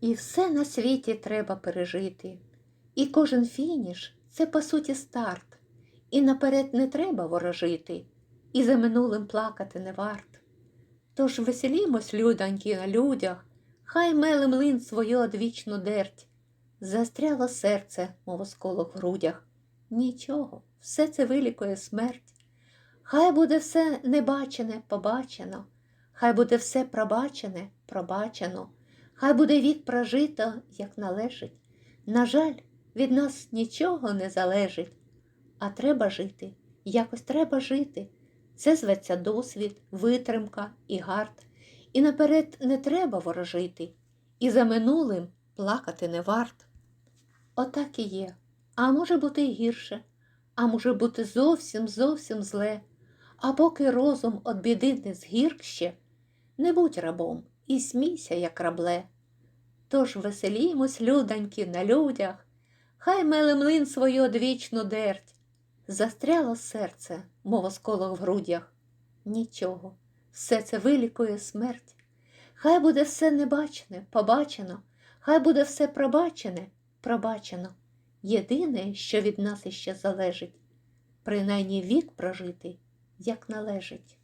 І все на світі треба пережити. І кожен фініш це по суті старт. І наперед не треба ворожити, і за минулим плакати не варт. Тож веселімось, людоньки, на людях, хай меле млин свою одвічну дерть. Застряло серце, мов осколок в грудях. Нічого, все це вилікує смерть. Хай буде все небачене, побачено, хай буде все пробачене, пробачено, хай буде вік прожито, як належить. На жаль, від нас нічого не залежить, а треба жити, якось треба жити. Це зветься досвід, витримка і гард. І наперед не треба ворожити, і за минулим плакати не варт. Отак і є. А може бути й гірше, а може бути зовсім зовсім зле. А поки розум от біди не згірк ще, не будь рабом і смійся, як рабле. Тож веселімось, людоньки, на людях, хай меле млин свою одвічну дерть. Застряло серце, мов осколок в грудях. Нічого, все це вилікує смерть. Хай буде все небачене, побачено, хай буде все пробачене, пробачено. Єдине, що від нас іще залежить, принаймні вік прожити, як належить.